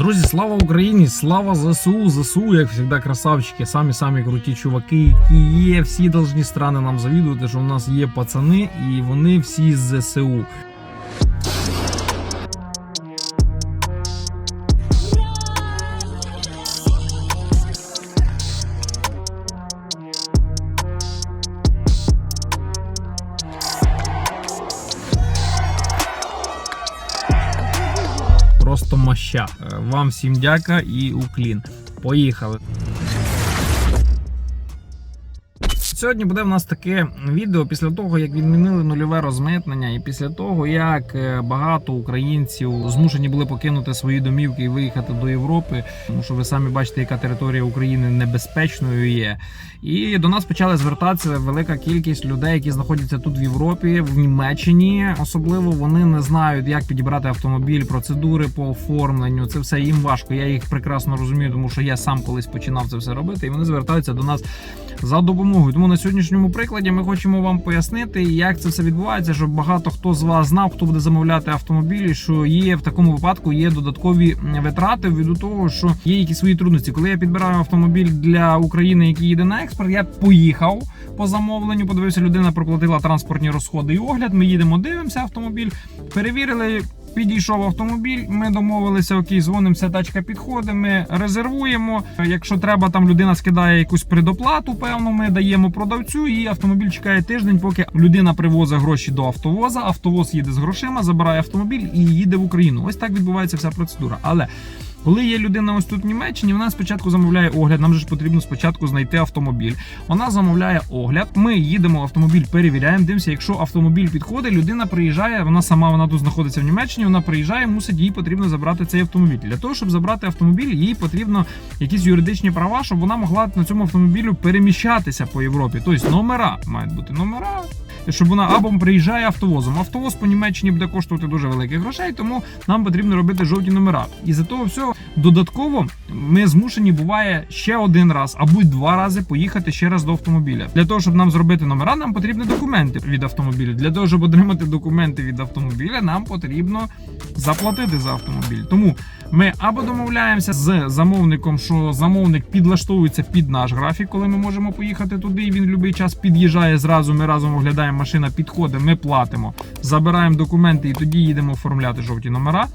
Друзі, слава Україні! Слава ЗСУ! ЗСУ, як завжди, красавчики, самі-самі круті чуваки, які є. Всі должні страни нам завідувати, що у нас є пацани, і вони всі з ЗСУ. Просто моща. Е, Вам всім дяка і уклін. Поїхали. Сьогодні буде в нас таке відео після того, як відмінили нульове розмитнення, і після того, як е, багато українців змушені були покинути свої домівки і виїхати до Європи, тому що ви самі бачите, яка територія України небезпечною є. І до нас почали звертатися велика кількість людей, які знаходяться тут в Європі, в Німеччині. Особливо вони не знають, як підібрати автомобіль, процедури по оформленню. Це все їм важко. Я їх прекрасно розумію, тому що я сам колись починав це все робити, і вони звертаються до нас за допомогою. Тому на сьогоднішньому прикладі ми хочемо вам пояснити, як це все відбувається, щоб багато хто з вас знав, хто буде замовляти автомобілі, що є в такому випадку є додаткові витрати ввиду того, що є якісь свої трудності. Коли я підбираю автомобіль для України, який їде на експорт, я поїхав по замовленню. Подивився, людина проплатила транспортні розходи і огляд. Ми їдемо, дивимося автомобіль, перевірили. Підійшов автомобіль, ми домовилися, окей, дзвонимося, тачка підходить, ми резервуємо. Якщо треба, там людина скидає якусь предоплату, певно, ми даємо продавцю, і автомобіль чекає тиждень, поки людина привозить гроші до автовоза. Автовоз їде з грошима, забирає автомобіль і їде в Україну. Ось так відбувається вся процедура. Але коли є людина ось тут в Німеччині, вона спочатку замовляє огляд. Нам же ж потрібно спочатку знайти автомобіль. Вона замовляє огляд. Ми їдемо автомобіль, перевіряємо. Дивимося, якщо автомобіль підходить, людина приїжджає. Вона сама вона тут знаходиться в Німеччині. Вона приїжджає, мусить їй потрібно забрати цей автомобіль. Для того, щоб забрати автомобіль, їй потрібно якісь юридичні права, щоб вона могла на цьому автомобілю переміщатися по Європі. Тобто номера мають бути номера. Щоб вона або приїжджає автовозом. Автовоз по Німеччині буде коштувати дуже великих грошей, тому нам потрібно робити жовті номера. І за того всього додатково ми змушені буває ще один раз або два рази поїхати ще раз до автомобіля. Для того, щоб нам зробити номера, нам потрібні документи від автомобіля. Для того, щоб отримати документи від автомобіля, нам потрібно заплатити за автомобіль. Тому ми або домовляємося з замовником, що замовник підлаштовується під наш графік, коли ми можемо поїхати туди. і Він в будь-який час під'їжджає зразу. Ми разом оглядаємо машина, підходить, ми платимо, забираємо документи і тоді їдемо оформляти жовті номера.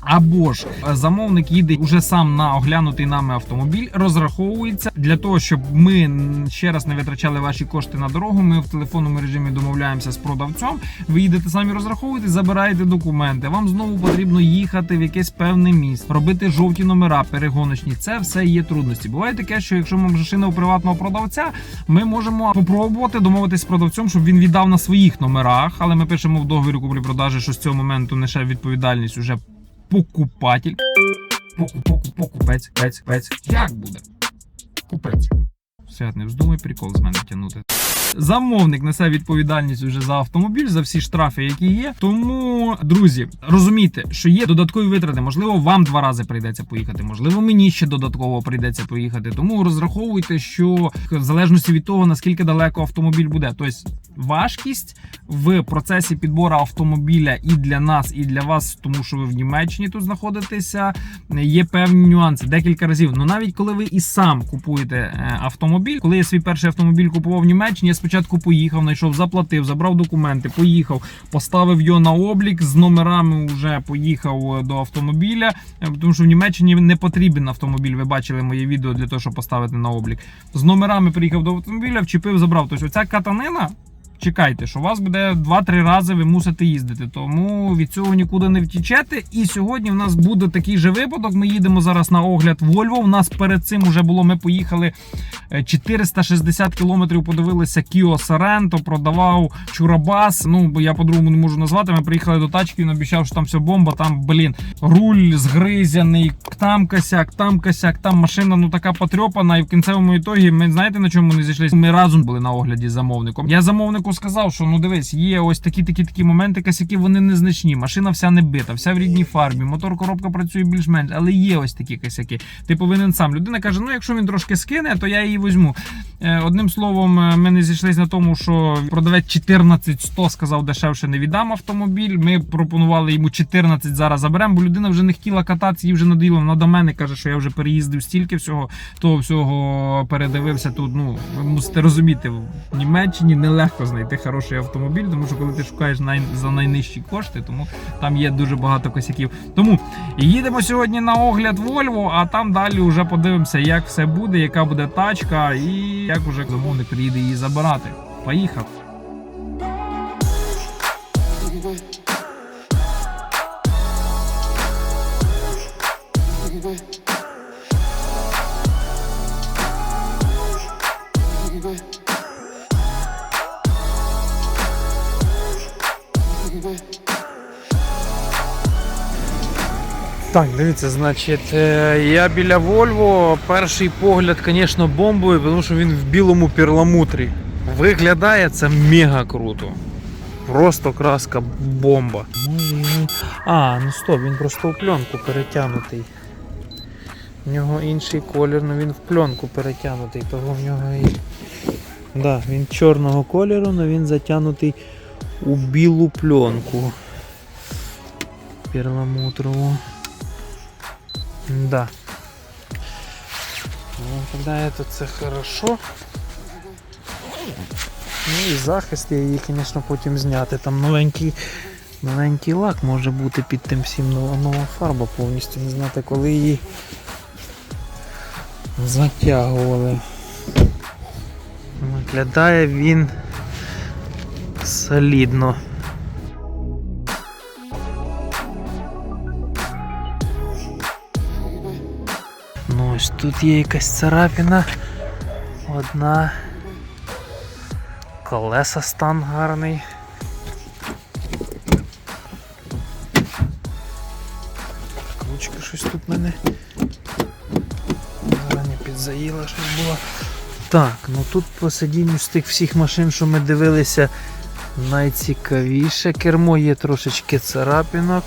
Або ж е, замовник їде уже сам на оглянутий нами автомобіль, розраховується для того, щоб ми ще раз не витрачали ваші кошти на дорогу. Ми в телефонному режимі домовляємося з продавцем. Ви їдете самі розраховуєте, забираєте документи. Вам знову потрібно їхати в якесь певне місце, робити жовті номера, перегоночні. Це все є трудності. Буває таке, що якщо ми машина у приватного продавця, ми можемо попробувати домовитись з продавцем, щоб він віддав на своїх номерах. Але ми пишемо в договорі куплі-продажі, що з цього моменту несе відповідальність уже покупатель. Поку, поку, покупець, пець, пець. Як буде? Купець. Свят, не вздумай прикол з мене тягнути. Замовник несе відповідальність вже за автомобіль, за всі штрафи, які є. Тому, друзі, розумійте, що є додаткові витрати. Можливо, вам два рази прийдеться поїхати, можливо, мені ще додатково прийдеться поїхати. Тому розраховуйте, що в залежності від того, наскільки далеко автомобіль буде. Тобто важкість в процесі підбору автомобіля і для нас, і для вас, тому що ви в Німеччині тут знаходитеся, є певні нюанси декілька разів. Ну навіть коли ви і сам купуєте е, автомобіль, коли я свій перший автомобіль купував в Німеччині, спочатку поїхав, знайшов, заплатив, забрав документи, поїхав, поставив його на облік з номерами. Вже поїхав е, до автомобіля, е, тому що в Німеччині не потрібен автомобіль. Ви бачили моє відео для того, щоб поставити на облік. З номерами приїхав до автомобіля, вчепив, забрав. Тобто, оця катанина. Чекайте, що у вас буде 2-3 рази ви мусите їздити, тому від цього нікуди не втічете. І сьогодні в нас буде такий же випадок. Ми їдемо зараз на огляд Volvo. У нас перед цим вже було. Ми поїхали е, 460 кілометрів. Подивилися Kia Sorento, продавав Чурабас. Ну бо я по-другому не можу назвати. Ми приїхали до тачки. Він обіцяв, що там все бомба. Там блін, руль згризяний, там косяк, там косяк, там машина ну така потрьопана. І в кінцевому ітогі ми знаєте на чому не зійшлися? Ми разом були на огляді замовником. Я замовнику початку сказав, що ну дивись, є ось такі такі такі моменти, косяки, вони незначні. Машина вся не бита, вся в рідній фарбі, мотор коробка працює більш-менш, але є ось такі косяки. Ти повинен сам. Людина каже: ну якщо він трошки скине, то я її візьму. Е, Одним словом, е, ми не зійшлись на тому, що продавець 14100 сказав, дешевше не віддам автомобіль. Ми пропонували йому 14 зараз заберемо, бо людина вже не хотіла кататися, їй вже надоїло. Вона до мене каже, що я вже переїздив стільки всього, того всього передивився тут. Ну ви мусите розуміти, в Німеччині нелегко знайти хороший автомобіль, тому що коли ти шукаєш най... за найнижчі кошти, тому там є дуже багато косяків. Тому їдемо сьогодні на огляд Volvo, а там далі вже подивимося, як все буде, яка буде тачка і як уже замовник приїде її забирати. Поїхав. Так, дивіться, значить, е, я біля Volvo. Перший погляд, звісно, бомбовий, тому що він в білому перламутрі. Виглядає це мега круто. Просто краска бомба. А, ну стоп, він просто в пленку перетягнутий. В нього інший колір, але він в пленку перетягнутий, того в нього і. Да, він чорного кольору, але він затягнутий у білу пленку. Перламутрову. Да. Ну, тогда это це хорошо. Ну і захист я її, звісно, потім зняти. Там маленький, маленький лак може бути під тим всім нова, нова фарба повністю. Не знати, коли її затягували. Виглядає він солідно. Тут є якась царапіна. Одна. Колеса стан гарний. Ручка щось тут в мене. Зарані підзаїла щось було. Так, ну тут по сидінню з тих всіх машин, що ми дивилися, найцікавіше. Кермо є трошечки царапінок.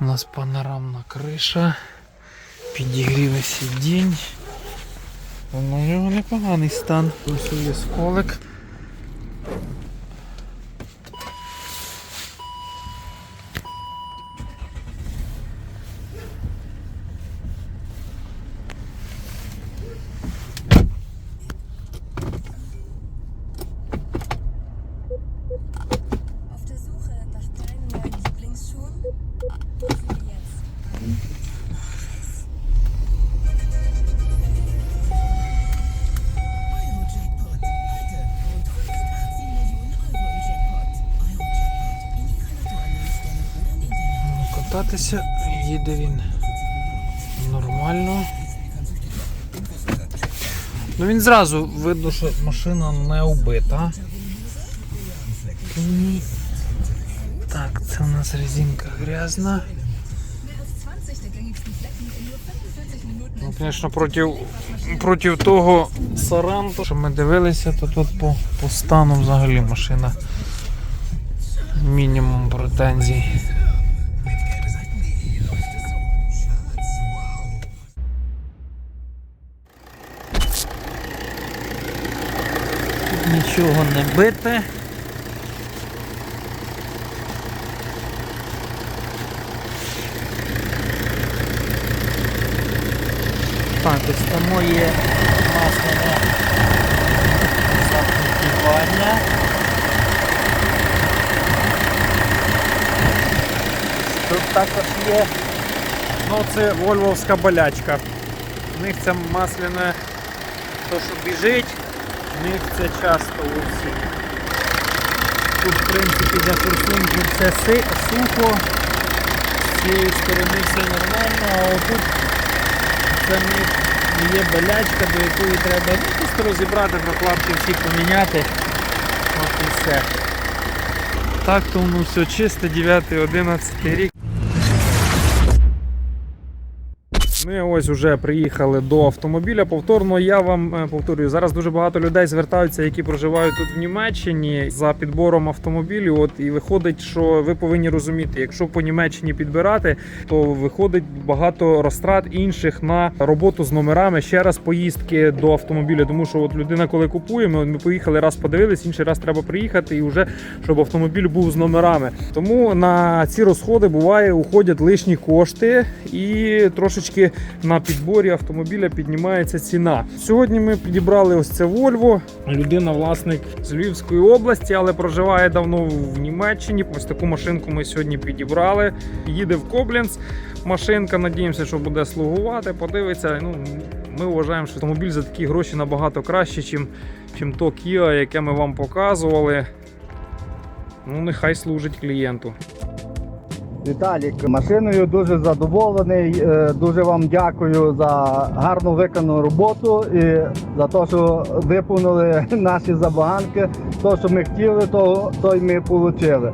У нас панорамна криша. Підігріли сидінь. У нього непоганий стан. Ось є сколик. Кататися їде він нормально. Ну він зразу видно, що машина не убита. Так, це у нас резинка грязна. Mehr als 20 der gängigsten Flecken in nur 45 Minuten. Ну, звісно, проти, проти того Саранту, що ми дивилися, то тут по, по стану взагалі машина мінімум претензій. Нічого не бите. Так, ось тому є масляне закрутування. Тут також є. Ну, це вольвовська болячка. У них це масляне, то що біжить, в них це часто у. Тут, в принципі, для форсунки все сухо, з цієї сторони все нормально, а отут це в них є болячка, до якої треба ну, просто розібрати, прокладки всі поміняти. От і все. Так то воно все чисто, 9-11 рік. Ми ось вже приїхали до автомобіля. Повторно я вам е, повторюю, зараз дуже багато людей звертаються, які проживають тут в Німеччині за підбором автомобілів. От і виходить, що ви повинні розуміти, якщо по Німеччині підбирати, то виходить багато розтрат інших на роботу з номерами. Ще раз поїздки до автомобіля. Тому що от людина, коли купує, ми, ми поїхали раз подивились, інший раз треба приїхати і вже щоб автомобіль був з номерами. Тому на ці розходи буває уходять лишні кошти і трошечки на підборі автомобіля піднімається ціна. Сьогодні ми підібрали ось це Volvo. Людина, власник з Львівської області, але проживає давно в Німеччині. Ось таку машинку ми сьогодні підібрали. Їде в Коблінц. Машинка, надіємося, що буде слугувати. Подивиться. Ну, ми вважаємо, що автомобіль за такі гроші набагато краще, чим, чим то Kia, яке ми вам показували. Ну, нехай служить клієнту. Віталік, машиною дуже задоволений. е, Дуже вам дякую за гарну виконану роботу і за те, що виповнили наші забаганки. То, що ми хотіли, то, то й ми отримали.